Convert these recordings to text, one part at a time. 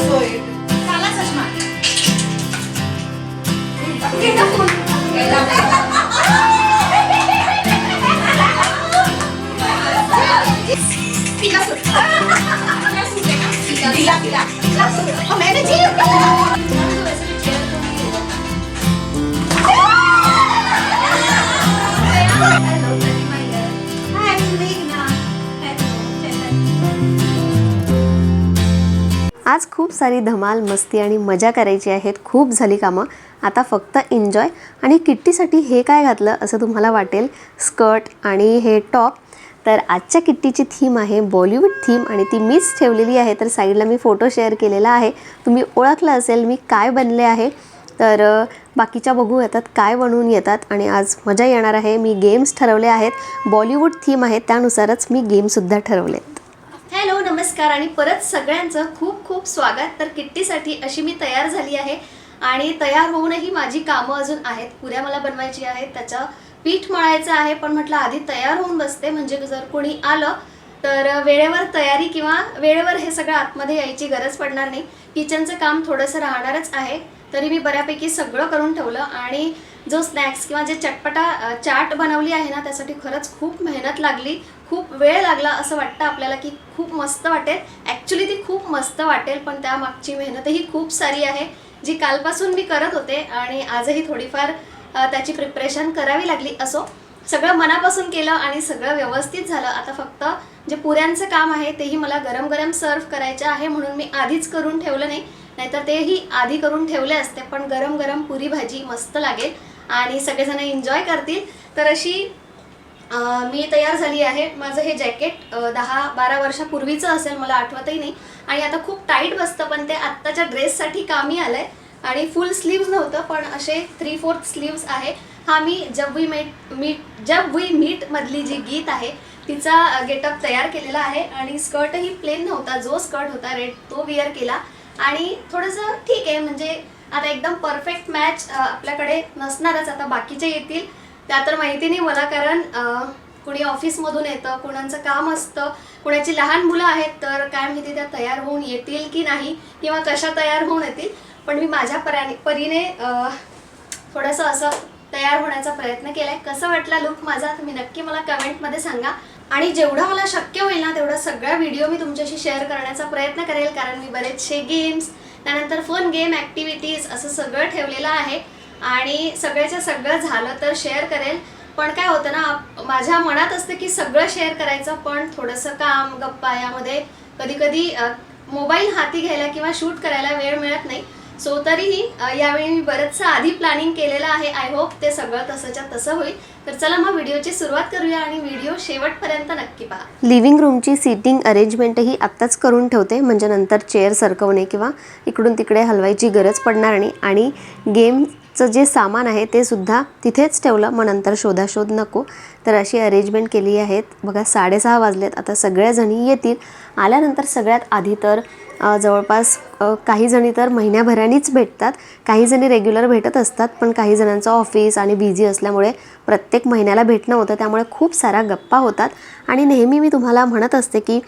αυτό είναι. Καλά σας μάθει. Έλα, έλα. Πήγα σου. Πήγα, πήγα. Πήγα σου. Ο μένετζι. Hello, my dear. Hi, Lina. Hello, Jenna. आज खूप सारी धमाल मस्ती आणि मजा करायची आहेत. खूप झाली कामं. आता फक्त एन्जॉय आणि किट्टीसाठी हे काय घातलं असं तुम्हाला वाटेल? स्कर्ट आणि हे टॉप तर आजच्या किट्टीची थीम आहे बॉलिवूड थीम आणि ती मीच ठेवलेली आहे. तर साईडला मी फोटो शेअर केलेला आहे. तुम्ही ओळखलं असेल मी काय बनले आहे. तर बाकीच्या बघू येतात काय बनवून येतात. आणि आज मजा येणार आहे. मी गेम्स ठरवले आहेत. बॉलिवूड थीम आहे. त्यानुसारच मी गेमसुद्धा ठरवले हॅलो नमस्कार आणि परत सगळ्यांचं खूप खूप स्वागत. तर किट्टीसाठी अशी मी तयार झाली आहे आणि तयार होऊनही माझी कामं अजून आहेत. पुऱ्या मला बनवायची आहेत त्याचं पीठ मळायचं आहे पण म्हटलं आधी तयार होऊन बसते म्हणजे जर कोणी आलं तर वेळेवर तयारी किंवा वेळेवर हे सगळं आतमध्ये यायची गरज पडणार नाही. किचनचं काम थोडंसं राहणारच आहे तरी मी बऱ्यापैकी सगळं करून ठेवलं आणि जो स्नॅक्स किंवा जे चटपटा चाट बनवली आहे ना त्यासाठी खरंच खूप मेहनत लागली. खूप वेळ लागला असं वाटतं आपल्याला की खूप मस्त वाटेल. ॲक्च्युली ती खूप मस्त वाटेल पण त्यामागची मेहनतही खूप सारी आहे जी कालपासून मी करत होते आणि आजही थोडीफार त्याची प्रिपरेशन करावी लागली. असो सगळं मनापासून केलं आणि सगळं व्यवस्थित झालं. आता फक्त जे पुऱ्यांचं काम आहे तेही मला गरम गरम सर्व करायचं आहे म्हणून मी आधीच करून ठेवलं नाही. नाहीतर तेही आधी करून ठेवले असते पण गरम गरम पुरी भाजी मस्त लागेल आणि सगळेजण एन्जॉय करतील. तर अशी मी तयार झाली आहे. माझं हे जॅकेट दहा बारा वर्षापूर्वीचं असेल मला आठवतही नाही. आणि आता खूप टाईट बसतं पण ते आत्ताच्या ड्रेससाठी कामी आलं आहे आणि फुल स्लीव्ज नव्हतं पण असे थ्री फोर्थ स्लीव्ज आहे. हा मी Jab we met meet Jab we meet मधली जी गीत आहे तिचा गेटअप तयार केलेला आहे. आणि स्कर्टही प्लेन नव्हता जो स्कर्ट होता रेड तो विअर केला. आणि थोडंसं ठीक आहे म्हणजे आता एकदम परफेक्ट मॅच आपल्याकडे नसणारच आता बाकीचे येतील. त्या तर माहिती नाही मला कारण कुणी ऑफिसमधून येतं कुणाचं काम असतं कुणाची लहान मुलं आहेत तर काय माहिती त्या तयार होऊन येतील की नाही किंवा कशा तयार होऊन येतील. पण मी माझ्या पराने परीने थोडंसं असं तयार होण्याचा प्रयत्न केलाय. कसं वाटला लुक माझा तुम्ही नक्की मला कमेंटमध्ये सांगा. आणि जेवढं मला शक्य होईल ना तेवढा सगळा व्हिडिओ मी तुमच्याशी शेअर करण्याचा प्रयत्न करेल कारण मी बरेचसे गेम्स त्यानंतर फन गेम ॲक्टिव्हिटीज असं सगळं ठेवलेलं आहे. आणि सगळ्याच्या सगळं झालं तर शेअर करेल. पण काय होतं ना माझ्या मनात असतं की सगळं शेअर करायचं पण थोडंसं काम गप्पा यामध्ये कधी कधी मोबाईल हाती घ्यायला किंवा शूट करायला वेळ मिळत नाही. सो तरीही यावेळी मी बरंचसं आधी प्लॅनिंग केलेलं आहे. आय होप ते सगळं तसंच्या तसं होईल. तर चला मग व्हिडिओची सुरुवात करूया आणि व्हिडिओ शेवटपर्यंत नक्की पहा. लिव्हिंग रूमची सीटिंग अरेंजमेंटही आत्ताच करून ठेवते. म्हणजे नंतर चेअर सरकवणे किंवा इकडून तिकडे हलवायची गरज पडणार नाही. आणि गेम चं जे सामान आहे ते सुद्धा तिथेच ठेवलं. मग नंतर शोधाशोध नको. तर अशी अरेंजमेंट केली आहेत. बघा साडेसहा वाजलेत. आता सगळ्याजणी येतील. आल्यानंतर सगळ्यात आधी तर जवळपास काही जणी तर महिन्याभरानेच भेटतात. काही जणी रेग्युलर भेटत असतात पण काही जणांचं ऑफिस आणि बिझी असल्यामुळे प्रत्येक महिन्याला भेटणं होतं. त्यामुळे खूप साऱ्या गप्पा होतात. आणि नेहमी मी तुम्हाला म्हणत असते की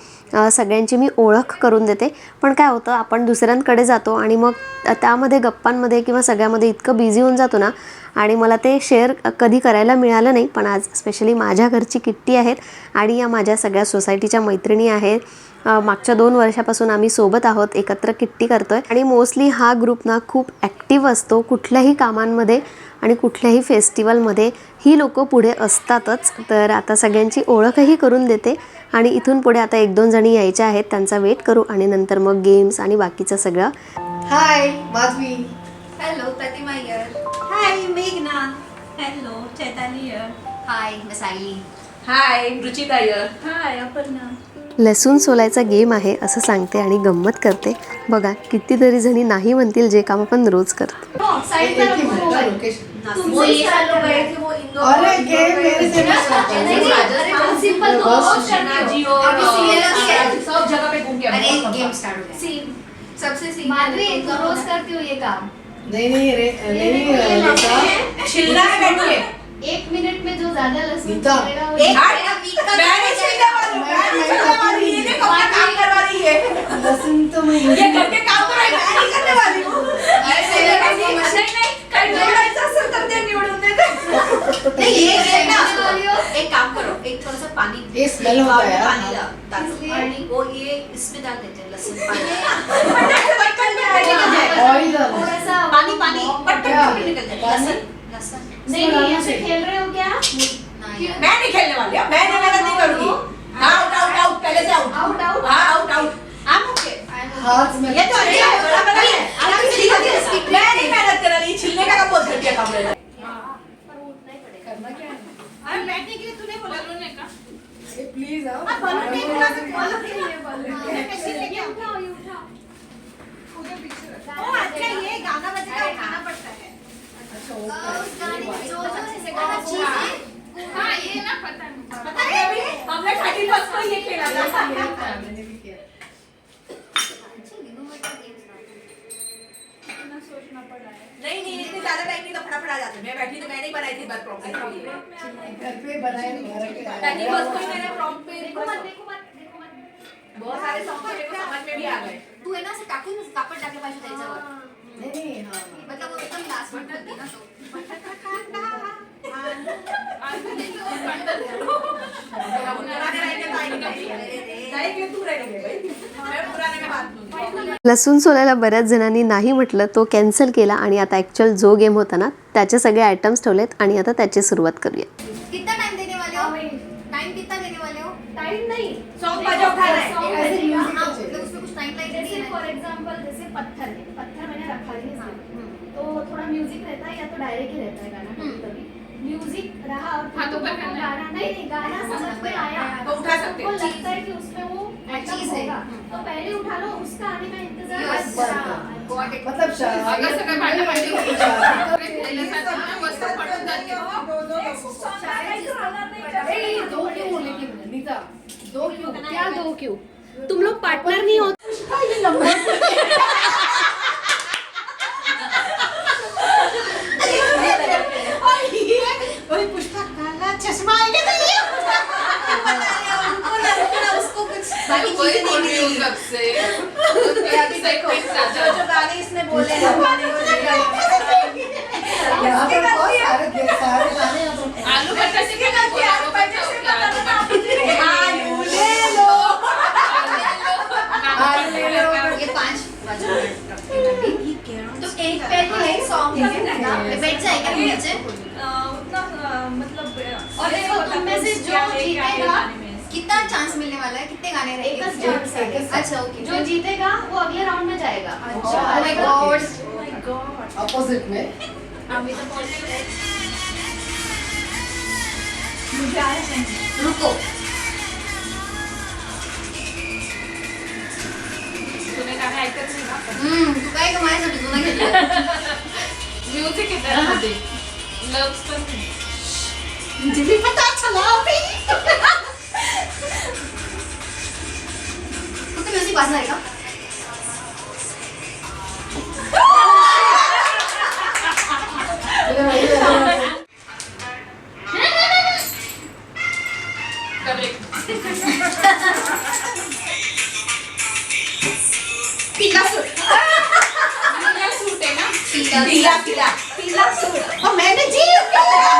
सगळ्यांची मी ओळख करून देते. पण काय होतं आपण दुसऱ्यांकडे जातो आणि मग त्यामध्ये गप्पांमध्ये किंवा सगळ्यामध्ये इतकं बिझी होऊन जातो ना आणि मला ते शेअर कधी करायला मिळालं नाही पण आज स्पेशली माझ्या घरची किट्टी आहेत आणि या माझ्या सगळ्या सोसायटीच्या मैत्रिणी आहेत. मागच्या दोन वर्षापासून आम्ही सोबत आहोत एकत्र किट्टी करतोय. आणि मोस्टली हा ग्रुप ना खूप ॲक्टिव्ह असतो कुठल्याही कामांमध्ये आणि कुठल्याही फेस्टिवलमध्ये ही लोक पुढे असतातच तर आता सगळ्यांची ओळखही करून देते. आणि इथून पुढे आता एक दोन जणी यायच्या आहेत त्यांचा वेट करू आणि नंतर मग गेम्स आणि बाकीचं सगळं. Hi Madhavi hello Pratima here hi मेघना hello Chaitali here. Hi Masai hi Ruchita here. Hi Aparna लसूण सोलायचा गेम आहे असं सांगते आणि गंमत करते. बघा कितीतरी जणी नाही म्हणतील जे काम आपण रोज करतो. हो सबसे रोज करती हो ये काम. नहीं नहीं रे नहीं छिल है। बैठ के एक मिनट में जो ज़्यादा लहसुन गीता, छिलेगा वो एक यार, मेरा वीक का मैं नहीं छीलने वाली हूँ, मैं वाली, ये देखो क्या काम करवा रही है। लहसुन तो मैं ये करके काम करायला मैं नाही करने वाली हूँ. नाही, नाही, काही निवडायचं असेल तर ते निवडून देते. नहीं, ये ये ना, करने वाली. एक काम करो एक थोड़ा सा पानी ये होता है। पानी डाल-. वो ये इसमें डाल देते हैं लहसुन पानी। नहीं नहीं ऐसे खेल रहे हो क्या मैं नहीं खेलने वाली. हूँ मैं नहीं नहीं करूंगी आउट आउट आउट पहले से आउट Out, out. हाँ आउट आउट आप ओके हाथ में ये तो अच्छा है है से ठीक है मैं नहीं मेहनत कर रही छिलने का बहुत घटिया काम है करना क्या है अरे बैठने के लिए तूने बोला तूने का ये प्लीज आओ अब बलून नहीं बोला तो बलून के लिए ओ अच्छा ये गाना बजेगा उठाना पड़ता है अच्छा वो हाँ ये ना पता नहीं पता है अभी हमने थर्टी फर्स्ट को ये खेला था मैंने भी किया नहीं नहीं इतने ज्यादा टाइम नहीं तो फटाफट आ जाते मैं बैठी तो मैं नहीं बनाई थी बात प्रॉब्लम के लिए घर पे बनाए घर के थर्टी फर्स्ट को ही मैंने प्रॉम्प्ट पे देखो मत देखो मत देखो मत बहुत सारे सॉन्ग मेरे तू आहे ना असं टाकून कापड टाकलं पाहिजे त्याच्यावर हाँ. मतलब एकदम लास्ट ना तो. लसूण सोलायला बऱ्याच जणांनी नाही म्हटलं तो कॅन्सल केला आणि आता ॲक्च्युअल जो गेम होता ना त्याचे सगळे आयटम्स ठेवलेत आणि आता त्याची सुरुवात करूया. कितना टाइम देने वाले हो? टाइम कितना देने वाले हो? टाइम नहीं. सॉन्ग है. हाँ मतलब जैसे फॉर है। एग्जांपल जैसे पत्थर है। पत्थर मैंने रखा ही है तो थोड़ा म्यूज़िक रहता है या तो डायरेक्ट ही रहता है गाना कभी कभी। म्यूज़िक रहा और हाँ, तो क्या करना गाना नहीं नहीं गाना समझ में आया। तो उठा सकते हैं। लगता है कि उसमें वो चीज़ है। होगा। तो पहले उठा लो उसका आने का इंतज़ार Yes, अच्छा, बरं. Got it. मतलब शायद अगर सगळं भांडं भांडी होती. नहीं, दो क्यों? लेकिन नीता दो क्यों? क्या दो क्यों? तुम लोग पार्टनर नहीं होते वही पुष्पा काला चश्मा आएगा तो ये उनको लगता है उसको कुछ बाकी चीजें देनी चाहिए अभी देखो जो जो गाने इसने बोले हैं यहाँ पर बहुत सारे दे- सारे गाने यहाँ पर आलू बटर से क्या बोला वो बताओ कि आलू बटर आलू ले लो आलू ले लो। ये पांच तो एक पहले एक सॉन्ग है ना ये बैठ जाएगा नीचे? मतलब और देखो तुम में से जो जीतेगा कितना चांस मिलने वाला है? कितने गाने एक रहेंगे चांस है अच्छा ओके जो जीतेगा वो अगले राउंड में जाएगा। अच्छा oh my god. अपोजिट में? रुको तुम्ही गाणं ऐकत नाही का हम्म तू काय का माझ्यासाठी जुना घेतला म्युझिक आहे त्यामध्ये लव्ह पण मुझे भी पता चला अभी फक्त म्युझिक वाजणार आहे का मुझे वही लग रहा है। पीला सूट पीला सूट है ना पीला पीला पीला पीला सूट। और मैंने जीत लिया।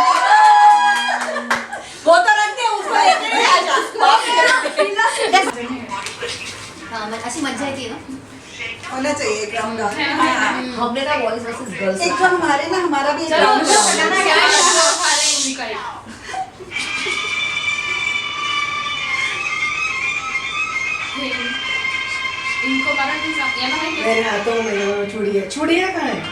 वो तो रखते हैं उसको लेके नहीं आ जा। पीला सूट। हाँ मैं अशी मजा येते ना होना चाहिए एक राउंड और। हमने ना बॉयज वर्सेस गर्ल्स एक जो हमारे ना हमारा भी एक चलो राउंड उनको होगा। पकड़ना क्या है उनका ही। इनको मराठी सांग यांना माहिती आहे? मेरे हाथों में वो चूड़िया चूड़िया कहाँ है?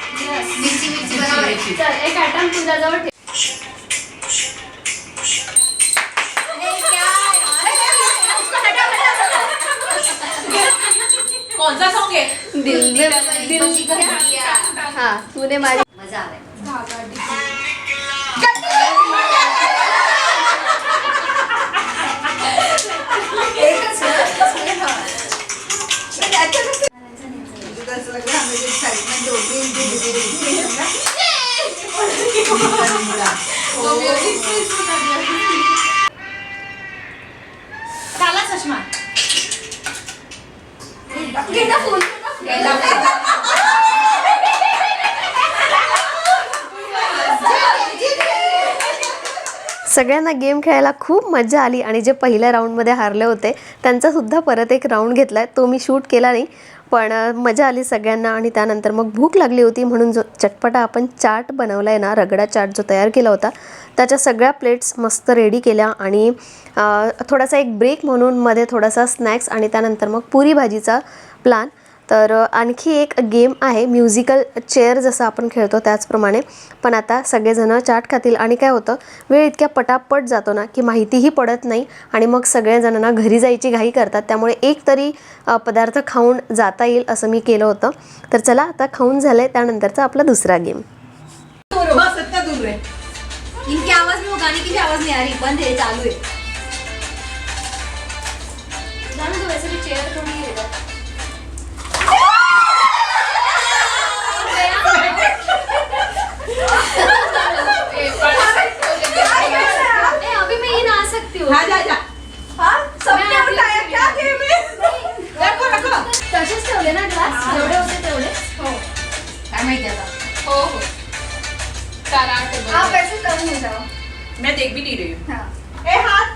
मिर्ची मिर्ची आहे. चल एक आइटम तुझ्याजवळ ठेव हे क्या यार? कौन सा सॉन्ग है हा तूने माझी मजा तुझं सगळ्यांना गेम खेळायला खूप मजा आली आणि जे पहिल्या राऊंडमध्ये हारले होते त्यांचासुद्धा परत एक राऊंड घेतला आहे तो मी शूट केला नाही. पण मजा आली सगळ्यांना आणि त्यानंतर मग भूक लागली होती म्हणून जो चटपटा आपण चाट बनवला आहे ना रगडा चाट जो तयार केला होता त्याच्या सगळ्या प्लेट्स मस्त रेडी केल्या आणि थोडासा एक ब्रेक म्हणून मध्ये थोडासा स्नॅक्स आणि त्यानंतर मग पुरी भाजीचा प्लान तर आणखी एक गेम आहे म्युझिकल चेअर जसं आपण खेळतो त्याचप्रमाणे. पण आता सगळेजणं चाट खातील आणि काय होतं वेळ इतक्या पटापट जातो ना की माहितीही पडत नाही आणि मग सगळ्याजणांना घरी जायची घाई करतात. त्यामुळे एक तरी पदार्थ खाऊन जाता येईल असं मी केलं होतं. तर चला आता खाऊन झालं आहे त्यानंतरचा आपला दुसरा गेम. इनकी आवाज में वो गाने की भी आवाज नहीं आ रही बंद है चालू है वैसे भी सकती हूँ हाँ जा जा। हाँ सबने उठाया क्या गेम है रखो रखो। तसेच ठेवले ना ग्लास जेवढे होते तेवढे काय माहिती आता हो हो। चार आठ आप ऐसे टर्न हो जाओ। मैं देख भी नहीं रही हूँ। हाँ। ए हाथ।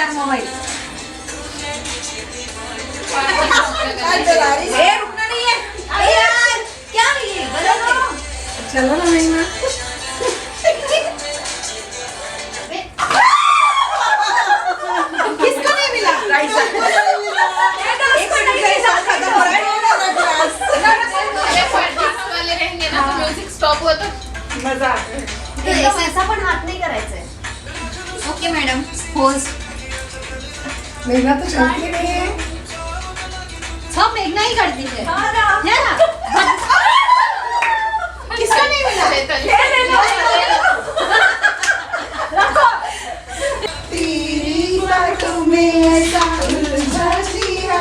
यार है ए रुकना नहीं है अरे यार क्या ये गलत चलो ना नहीं ना. किसको नहीं मिला? राइट हो है। स्टॉप मजा ऐसा पण हात नाही करायचंय. ओके मैडम होस्ट मेघना तो चलती नहीं है। सब मेघना ही करती है। हाँ ना। है ना? किसका नहीं मिला? तेरी बातों में ऐसा उलझा दिया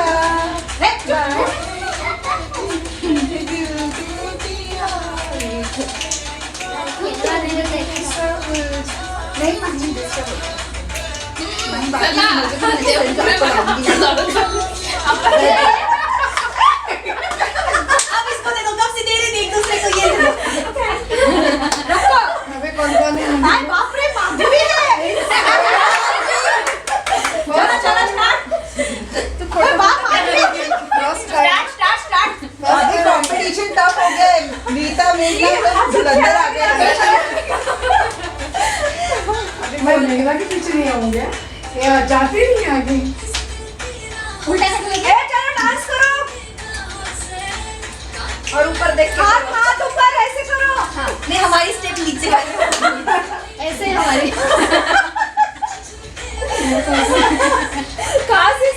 अब इसको दे दो कब से दे रहे थे एक दूसरे को ये दे दो रखो अबे कौन कौन है हाय बाप रे माधवी है चलो चलो स्टार्ट ओए बाप Madhavi first time start start start अभी कंपटीशन टफ हो गया. है नीता मेघना तो धुरंधर आ गया अभी मैं मेघना के पीछे नहीं आऊंगे जाते नहीं आगे? उल्टा ए चलो डांस करो। और ऊपर देख हाथ हाथ ऊपर ऐसे करो। हाँ। नहीं हमारी स्टेप नीचे वाली ऐसे हमारी। कहाँ से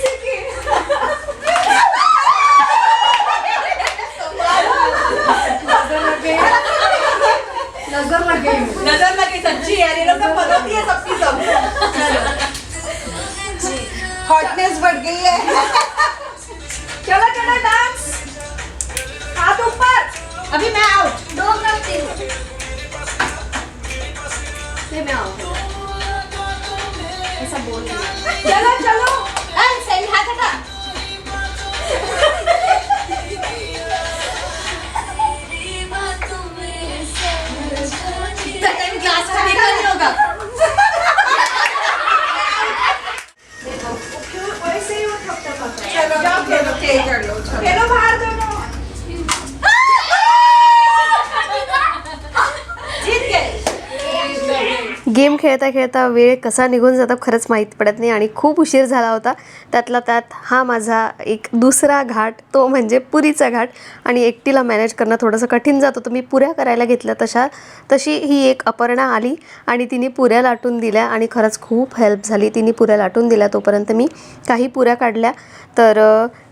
खेळता खेळता वेळ कसा निघून जातो खरंच माहीत पडत नाही आणि खूप उशीर झाला होता. त्यातला त्यात हा माझा एक दुसरा घाट तो म्हणजे पुरीचा घाट. आणि एकटीला मॅनेज करणं थोडंसं कठीण जात होतं. मी पुऱ्या करायला घेतल्या तशा तशी ही एक अपर्णा आली आणि तिने पुऱ्या लाटून दिल्या आणि खरंच खूप हेल्प झाली. तिने पुऱ्या लाटून दिल्या तोपर्यंत मी काही पुऱ्या काढल्या. तर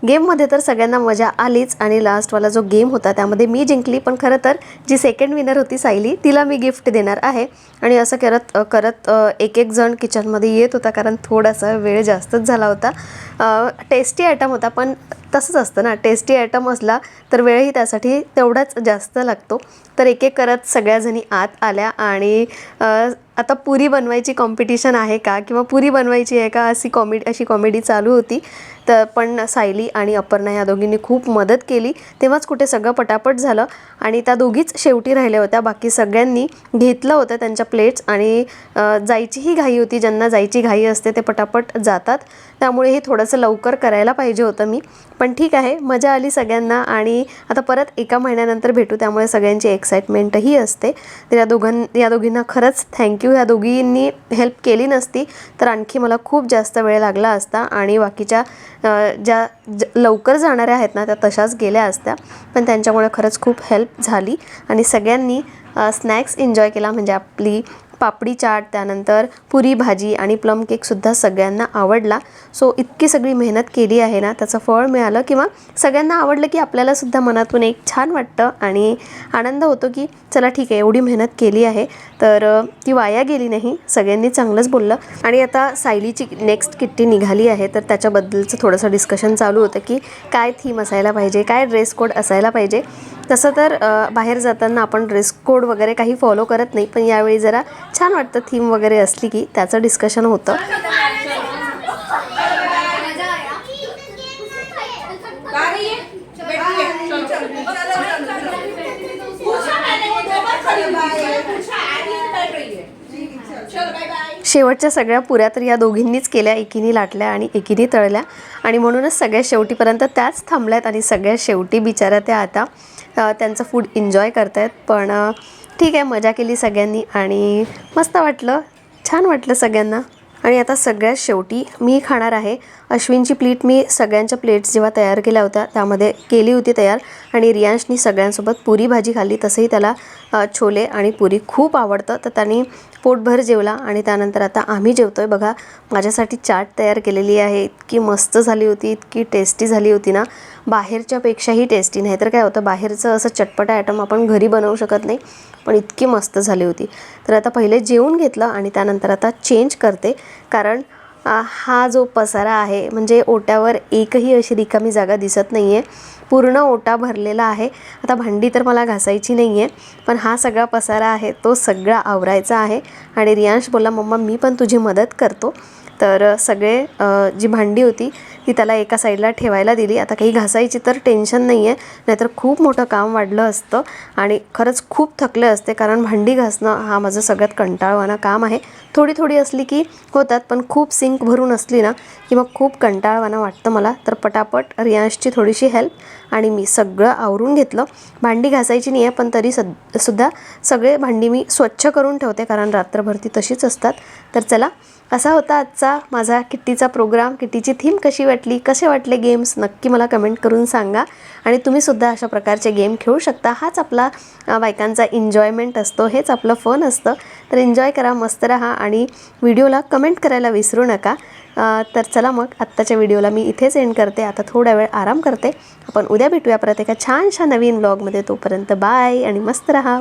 गेममध्ये तर सगळ्यांना मजा आलीच आणि लास्टवाला जो गेम होता त्यामध्ये मी जिंकली. पण खरं तर जी सेकंड विनर होती सायली तिला मी गिफ्ट देणार आहे. आणि असं करत करत एक एक जण किचनमध्ये येत होता कारण थोडासा वेळ जास्तच झाला होता. टेस्टी आयटम होता पण तसंच असतं ना. टेस्टी आयटम असला तर वेळही त्यासाठी तेवढाच जास्त लागतो. तर एक एक करत सगळ्याजणी आत आल्या आणि आता पुरी बनवायची कॉम्पिटिशन आहे का? किंवा पुरी बनवायची आहे का? अशी कॉमेडी अशी कॉमेडी चालू होती. तर पण सायली आणि अपर्णा या दोघींनी खूप मदत केली. तेव्हाच कुठे सगळं पटापट झालं आणि त्या दोघीच शेवटी राहिल्या होत्या. बाकी सगळ्यांनी घेतलं होतं त्यांच्या प्लेट्स आणि जायचीही घाई होती. ज्यांना जायची घाई असते ते पटापट जातात. त्यामुळे हे थोडंसं लवकर करायला पाहिजे होतं मी. पण ठीक आहे मजा आली सगळ्यांना आणि आता परत एका महिन्यानंतर भेटू. त्यामुळे सगळ्यांची एक्साइटमेंटही असते. तर या दोघां या दोघींना खरंच थँक्यू ह्या दोघींनी हेल्प केली नसती तर आणखी मला खूप जास्त वेळ लागला असता आणि बाकीच्या ज्या ज लवकर जाणाऱ्या आहेत ना त्या तशाच गेल्या असत्या. पण त्यांच्यामुळे खरंच खूप हेल्प झाली आणि सगळ्यांनी स्नॅक्स एन्जॉय केला. म्हणजे आपली पापडी चाट त्यानंतर पुरी भाजी आणि प्लम केकसुद्धा सगळ्यांना आवडला. सो इतकी सगळी मेहनत केली आहे ना त्याचं फळ मिळालं किंवा सगळ्यांना आवडलं की आपल्यालासुद्धा मनातून एक छान वाटतं आणि आनंद होतो की चला ठीक आहे एवढी मेहनत केली आहे. तर ती वाया गेली नाही सगळ्यांनी चांगलंच बोललं. आणि आता सायलीची नेक्स्ट किट्टी निघाली आहे तर त्याच्याबद्दलचं थोडंसं डिस्कशन चालू होतं की काय थीम असायला पाहिजे काय ड्रेस कोड असायला पाहिजे. तसं तर बाहेर जाताना आपण ड्रेस कोड वगैरे काही फॉलो करत नाही पण यावेळी जरा छान वाटतं थीम वगैरे असली की त्याचं डिस्कशन होतं. शेवटच्या सगळ्या पुऱ्या तर या दोघींनीच केल्या एकीने लाटल्या आणि एकीने तळल्या. आणि म्हणूनच सगळ्या शेवटीपर्यंत त्याच थांबल्यात आणि सगळ्या शेवटी बिचाऱ्या त्या आता त्यांचं फूड एन्जॉय करतायत. पण ठीक आहे मजा केली सगळ्यांनी आणि मस्त वाटलं. छान वाटलं सगळ्यांना. आणि आता सगळ्यात शेवटी मी खाणार आहे अश्विनची प्लेट मी सगळ्यांच्या प्लेट्स जेव्हा तयार केल्या होत्या त्यामध्ये केली होती तयार. आणि रियांशनी सगळ्यांसोबत पुरी भाजी खाल्ली. तसंही त्याला छोले आणि पुरी खूप आवडतं. तर त्यांनी पोटभर जेवला आणि त्यानंतर आता आम्ही जेवतोय. बघा माझ्यासाठी चाट तयार केलेली आहे. इतकी मस्त झाली होती इतकी टेस्टी झाली होती ना. बाहेरच्यापेक्षाही टेस्टी नाही. तर काय होतं बाहेरचं असं चटपटा आयटम आपण घरी बनवू शकत नाही पण इतकी मस्त झाली होती. तर आता पहिले जेवून घेतलं आणि त्यानंतर आता चेंज करते. कारण हा जो पसारा आहे म्हणजे ओट्यावर एकही अशी रिकामी जागा दिसत नाही आहे पूर्ण ओटा भरलेला आहे. आता भांडी तर मला घासायची नाही आहे पण हा सगळा पसारा आहे तो सगळा आवरायचा आहे. आणि रियांश बोलला मम्मा मी पण तुझी मदत करतो. तर सगळे जी भांडी होती ती त्याला एका साईडला ठेवायला दिली. आता काही घासायची तर टेन्शन नाही आहे नाहीतर खूप मोठं काम वाढलं असतं. आणि खरंच खूप थकले असते कारण भांडी घासणं हा माझं सगळ्यात कंटाळवाणं काम आहे. थोडी थोडी असली की होतात पण खूप सिंक भरून असली ना की मग खूप कंटाळवाणं वाटतं मला. तर पटापट रियांशची थोडीशी हेल्प आणि मी सगळं आवरून घेतलं. भांडी घासायची नाही आहे पण तरी सद सुद्धा सगळे भांडी मी स्वच्छ करून ठेवते कारण रात्रभर ती तशीच असतात. तर चला असा होता आजचा माझा किट्टीचा प्रोग्राम किट्टीची थीम कशी वाटली? कसे वाटले गेम्स नक्की मला कमेंट करून सांगा. आणि तुम्हीसुद्धा अशा प्रकारचे गेम खेळू शकता. हाच आपला बायकांचा एन्जॉयमेंट असतो. हेच आपलं फन असतं. तर एन्जॉय करा मस्त राहा आणि व्हिडिओला कमेंट करायला विसरू नका. तर चला मग आत्ताच्या व्हिडिओला मी इथेच एंड करते. आता थोडा वेळ आराम करते. आपण उद्या भेटूया परत एका छानशा नवीन ब्लॉगमध्ये तोपर्यंत बाय आणि मस्त राहा.